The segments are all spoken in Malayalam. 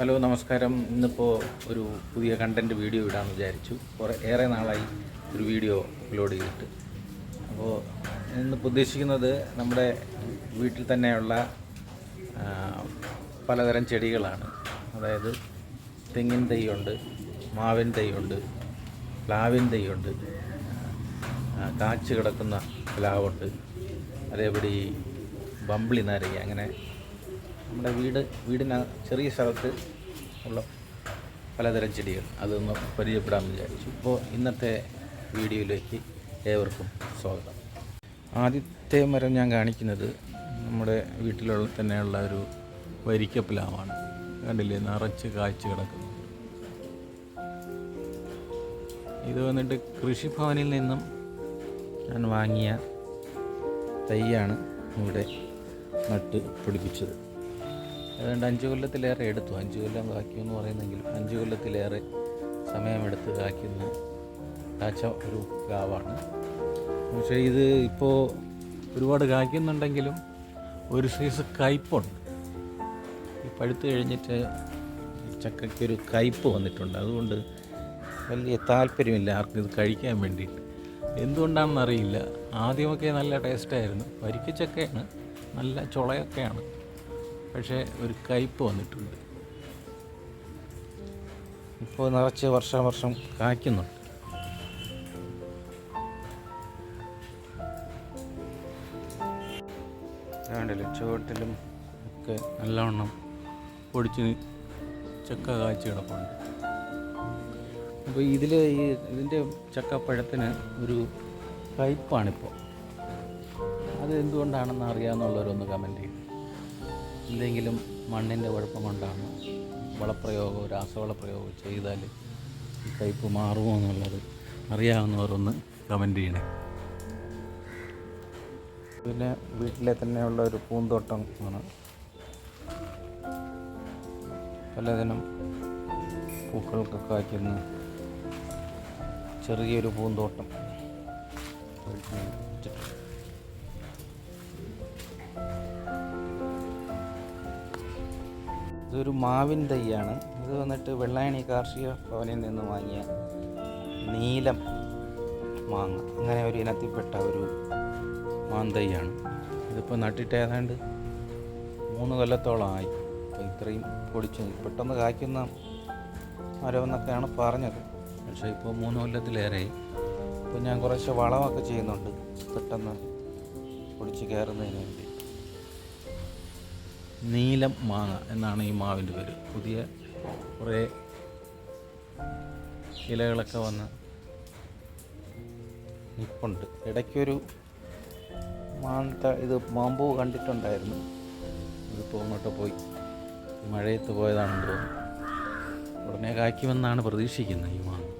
ഹലോ നമസ്കാരം. ഇന്നിപ്പോൾ ഒരു പുതിയ കണ്ടന്റ് വീഡിയോ ഇടാമെന്ന് വിചാരിച്ചു. കുറേ ഏറെ നാളായി ഒരു വീഡിയോ അപ്ലോഡ് ചെയ്തിട്ട്. അപ്പോൾ ഇന്നിപ്പോൾ ഉദ്ദേശിക്കുന്നത് നമ്മുടെ വീട്ടിൽ തന്നെയുള്ള പലതരം ചെടികളാണ്. അതായത് തെങ്ങിൻ തൈയുണ്ട് മാവിൻ തൈയുണ്ട് പ്ലാവിൻ തൈയുണ്ട് കാച്ചു കിടക്കുന്ന പ്ലാവുണ്ട് അതേപടി ബമ്പിളി നാരങ്ങ അങ്ങനെ നമ്മുടെ വീട് വീടിന ചെറിയ സ്ഥലത്ത് ഉള്ള പലതരം ചെടികൾ. അതൊന്ന് പരിചയപ്പെടാമെന്ന് വിചാരിച്ചു. ഇപ്പോൾ ഇന്നത്തെ വീഡിയോയിലേക്ക് ഏവർക്കും സ്വാഗതം. ആദ്യത്തെ മരം ഞാൻ കാണിക്കുന്നത് നമ്മുടെ വീട്ടിലുള്ള തന്നെയുള്ള ഒരു വരിക്കപ്പിലാവാണ്. കണ്ടില്ലേ? നിറച്ച് കാഴ്ച കിടക്കുന്നു. ഇത് വന്നിട്ട് കൃഷിഭവനിൽ നിന്നും ഞാൻ വാങ്ങിയ തൈയാണ് ഇവിടെ നട്ട് പിടിപ്പിച്ചത്. അതുകൊണ്ട് അഞ്ച് കൊല്ലത്തിലേറെ എടുത്തു. അഞ്ച് കൊല്ലം കായ്ക്കുമെന്ന് പറയുന്നെങ്കിലും അഞ്ച് കൊല്ലത്തിലേറെ സമയമെടുത്ത് കാക്കുന്ന കാച്ച ഒരു കാവാണ് പക്ഷേ ഇത് ഇപ്പോൾ ഒരുപാട് കായ്ക്കുന്നുണ്ടെങ്കിലും ഒരു സൈസ് കയ്പുണ്ട്. ഈ പഴുത്ത് കഴിഞ്ഞിട്ട് ചക്കയ്ക്കൊരു കയ്പ് വന്നിട്ടുണ്ട്. അതുകൊണ്ട് വലിയ താല്പര്യമില്ല ആർക്കും ഇത് കഴിക്കാൻ വേണ്ടിയിട്ട്. എന്തുകൊണ്ടാണെന്നറിയില്ല. ആദ്യമൊക്കെ നല്ല ടേസ്റ്റായിരുന്നു. വരിക്കച്ചക്കയാണ്. നല്ല ചുളയൊക്കെയാണ്. പക്ഷേ ഒരു കയ്പ് വന്നിട്ടുണ്ട്. ഇപ്പോൾ നിറച്ച് വർഷം വർഷം കായ്ക്കുന്നുണ്ട്. ചുവട്ടിലും ഒക്കെ നല്ലവണ്ണം പൊടിച്ച് ചക്ക കാച്ചി കിടപ്പുണ്ട്. അപ്പോൾ ഇതിൽ ഈ ഇതിന്റെ ചക്കപ്പഴത്തിന് ഒരു കയ്പ്പാണിപ്പോൾ അത് എന്തുകൊണ്ടാണെന്ന് അറിയാമെന്നുള്ളവരൊന്ന് കമന്റ് ചെയ്യും. എന്തെങ്കിലും മണ്ണിന്റെ കുഴപ്പം കൊണ്ടാണ് വളപ്രയോഗമോ രാസവളപ്രയോഗമോ ചെയ്താൽ ഈ കയ്പ്പ് മാറുമോ എന്നുള്ളത് അറിയാവുന്നവരൊന്ന് കമന്റ് ചെയ്യണേ പിന്നെ വീട്ടിലെ തന്നെയുള്ള ഒരു പൂന്തോട്ടം ആണ് പലതിനും പൂക്കൾക്ക് കായ്ക്കുന്ന ചെറിയൊരു പൂന്തോട്ടം വെച്ചിട്ടുണ്ട്. ഇതൊരു മാവിൻ തൈയാണ്. ഇത് വന്നിട്ട് വെള്ളായണി കാർഷിക ഭവനിൽ നിന്ന് വാങ്ങിയ നീലം മാങ്ങ. അങ്ങനെ ഒരു ഇനത്തിൽപ്പെട്ട ഒരു മാന്തയ്യാണ് ഇതിപ്പോൾ നട്ടിട്ട് ഏതാണ്ട് മൂന്ന് കൊല്ലത്തോളമായി. അപ്പോൾ ഇത്രയും പൊടിച്ച് പെട്ടെന്ന് കായ്ക്കുന്ന മരമെന്നൊക്കെയാണ് പറഞ്ഞത്. പക്ഷേ ഇപ്പോൾ മൂന്ന് കൊല്ലത്തിലേറെ ഇപ്പോൾ ഞാൻ കുറച്ച് വളമൊക്കെ ചെയ്യുന്നുണ്ട്. പെട്ടെന്ന് പൊടിച്ച് കയറുന്നതിന് വേണ്ടി. നീലം മാങ്ങ എന്നാണ് ഈ മാവിന്റെ പേര്. പുതിയ കുറേ ഇലകളൊക്കെ വന്ന് നിപ്പുണ്ട്. ഇടയ്ക്കൊരു മാന്ത ഇത് മാമ്പൂ കണ്ടിട്ടുണ്ടായിരുന്നു. ഇതിപ്പോൾ അങ്ങോട്ട് പോയി. മഴയത്ത് പോയതാണെന്ന് തോന്നുന്നു. ഉടനെ കായ്ക്കുമെന്നാണ് പ്രതീക്ഷിക്കുന്നത് ഈ മാങ്ങ.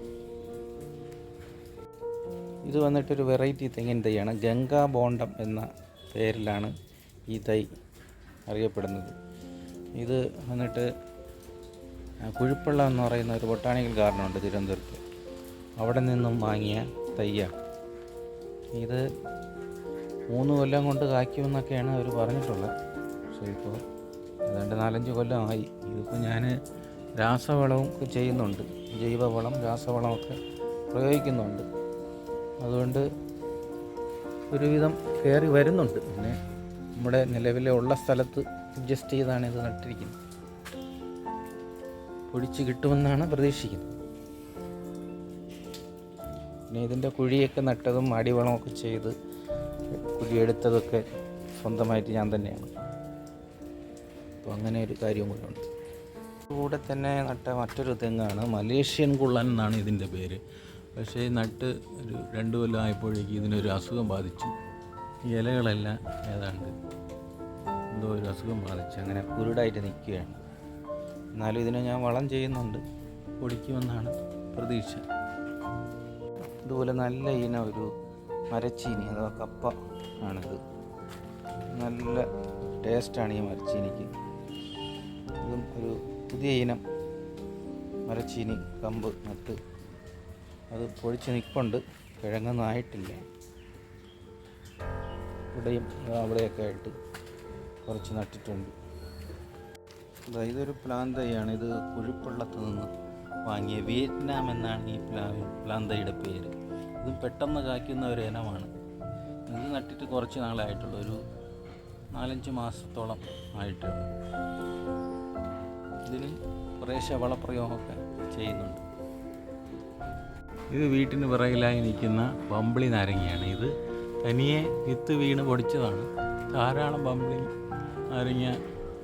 ഇത് വന്നിട്ടൊരു വെറൈറ്റി തെങ്ങിൻ തൈയാണ്. ഗംഗാ ബോണ്ടം എന്ന പേരിലാണ് ഈ തൈ അറിയപ്പെടുന്നത്. ഇത് വന്നിട്ട് കുഴിപ്പള്ളം എന്ന് പറയുന്ന ഒരു ബൊട്ടാണിക്കൽ ഗാർഡനുണ്ട് തിരുവനന്തപുരത്ത്. അവിടെ നിന്നും വാങ്ങിയ തയ്യാണ് ഇത് മൂന്ന് കൊല്ലം കൊണ്ട് കായ്ക്കുമെന്നൊക്കെയാണ് അവർ പറഞ്ഞിട്ടുള്ളത്. പക്ഷേ ഇപ്പോൾ ഏതാണ്ട് നാലഞ്ച് കൊല്ലമായി. ഇതിപ്പോൾ ഞാൻ രാസവളവും ചെയ്യുന്നുണ്ട്. ജൈവവളം രാസവളമൊക്കെ പ്രയോഗിക്കുന്നുണ്ട്. അതുകൊണ്ട് ഒരുവിധം കയറി വരുന്നുണ്ട്. നമ്മുടെ നിലവിലെ ഉള്ള സ്ഥലത്ത് അഡ്ജസ്റ്റ് ചെയ്താണ് ഇത് നട്ടിരിക്കുന്നത്. പൊടിച്ച് കിട്ടുമെന്നാണ് പ്രതീക്ഷിക്കുന്നത്. പിന്നെ ഇതിന്റെ കുഴിയൊക്കെ നട്ടതും അടിവളമൊക്കെ ചെയ്ത് കുഴിയെടുത്തതൊക്കെ സ്വന്തമായിട്ട് ഞാൻ തന്നെയാണ്. അപ്പോൾ അങ്ങനെ ഒരു കാര്യം കൂടെയുണ്ട് കൂടെ തന്നെ നട്ട മറ്റൊരു തെങ്ങാണ്. മലേഷ്യൻ കുള്ളൻ എന്നാണ് ഇതിന്റെ പേര്. പക്ഷേ നട്ട് ഒരു രണ്ട് കൊല്ലം ആയപ്പോഴേക്കും ഇതിനൊരു അസുഖം ബാധിച്ചു. ഇലകളെല്ലാം ഏതാണ്ട് എന്തോ ഒരു അസുഖം ബാധിച്ച് അങ്ങനെ കുരുടായിട്ട് നിൽക്കുകയാണ്. എന്നാലും ഇതിനെ ഞാൻ വളം ചെയ്യുന്നുണ്ട്. പൊടിക്കുമെന്നാണ് പ്രതീക്ഷ. ഇതുപോലെ നല്ല ഇനം ഒരു മരച്ചീനി അഥവാ കപ്പ ആണിത്. നല്ല ടേസ്റ്റാണ് ഈ മരച്ചീനിക്ക്. ഇതും ഒരു പുതിയ ഇനം മരച്ചീനി കമ്പ് നട്ട് അത് പൊഴിച്ച് നിൽപ്പുണ്ട് കിഴങ്ങൊന്നും ആയിട്ടില്ല. ഇവിടെയും അവിടെയൊക്കെ ആയിട്ട് കുറച്ച് നട്ടിട്ടുണ്ട്. അതായത് ഇതൊരു പ്ലാൻ തൈയാണ്. ഇത് കുഴിപ്പള്ളത്ത് നിന്ന് വാങ്ങിയ വിയറ്റ്നാം എന്നാണ് ഈ പ്ലാ പ്ലാൻ തൈയുടെ പേര്. ഇത് പെട്ടെന്ന് കായ്ക്കുന്ന ഒരു ഇനമാണ്. ഇത് നട്ടിട്ട് കുറച്ച് നാളായിട്ടുള്ളൂ. ഒരു നാലഞ്ച് മാസത്തോളം ആയിട്ടുണ്ട് ഇതിന് കുറേശ്ശെ വളപ്രയോഗമൊക്കെ ചെയ്യുന്നുണ്ട്. ഇത് വീട്ടിന് പിറകിലായി നിൽക്കുന്ന വമ്പിളി നാരങ്ങയാണ് ഇത്. തനിയെ വിത്ത് വീണ് പൊടിച്ചതാണ്. ധാരാളം ബമ്പിളി നാരങ്ങ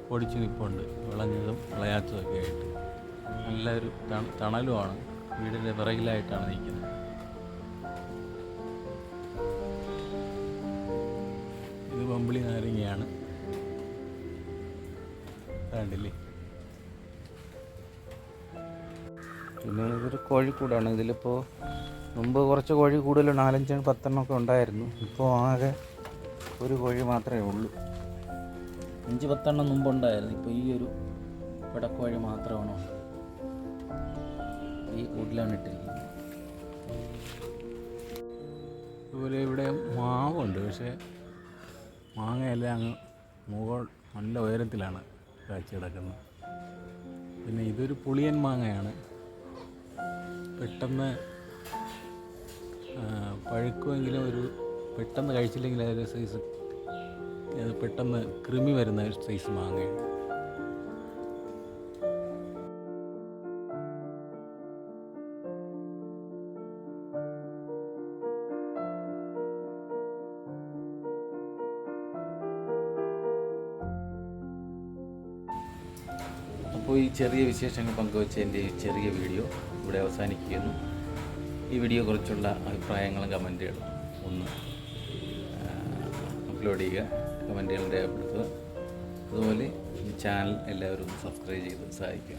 പൊടിച്ച് നിൽപ്പുണ്ട് വിളഞ്ഞതും വിളയാത്തതൊക്കെ ആയിട്ട്. നല്ലൊരു തണ- തണലുമാണ്. വീടിന്റെ പിറകിലായിട്ടാണ് നിൽക്കുന്നത്. ഇത് പമ്പിളി നാരങ്ങയാണ് കണ്ടില്ലേ? പിന്നെ ഇതൊരു കോഴിക്കൂടാണ്. ഇതിലിപ്പോൾ മുമ്പ് കുറച്ച് കോഴി കൂടുതൽ നാലഞ്ച് പത്തെണ്ണം ഒക്കെ ഉണ്ടായിരുന്നു. ഇപ്പോൾ ആകെ ഒരു കോഴി മാത്രമേ ഉള്ളൂ. അഞ്ച് പത്തെണ്ണം മുമ്പ് ഉണ്ടായിരുന്നു. ഇപ്പോൾ ഈ ഒരു പിടക്കോഴി മാത്രമാണ്. ഈ കൂട്ടിലാണ് ഇട്ടിരിക്കുന്നത്. അതുപോലെ ഇവിടെ മാവുണ്ട്. പക്ഷേ മാങ്ങയെല്ലാം അങ്ങ് മുകൾ നല്ല ഉയരത്തിലാണ് കാഴ്ച കിടക്കുന്നത്. പിന്നെ ഇതൊരു പുളിയൻ മാങ്ങയാണ്. പെട്ടെന്ന് പഴുക്കുമെങ്കിലും ഒരു പെട്ടെന്ന് കഴിച്ചില്ലെങ്കിൽ അതൊരു സൈസ് അത് പെട്ടെന്ന് കൃമി വരുന്ന ഒരു സൈസ് മാങ്ങയാണ്. അപ്പോൾ ഈ ചെറിയ വിശേഷങ്ങൾ പങ്കുവച്ച എന്റെ ഈ ചെറിയ വീഡിയോ ഇവിടെ അവസാനിക്കുന്നു ഈ വീഡിയോ കുറിച്ചുള്ള അഭിപ്രായങ്ങളും കമന്റുകളും ഒന്ന് അപ്ലോഡ് ചെയ്യുക കമന്റുകൾ രേഖപ്പെടുത്തുക അതുപോലെ ഈ ചാനൽ എല്ലാവരും സബ്സ്ക്രൈബ് ചെയ്ത് സഹായിക്കുക.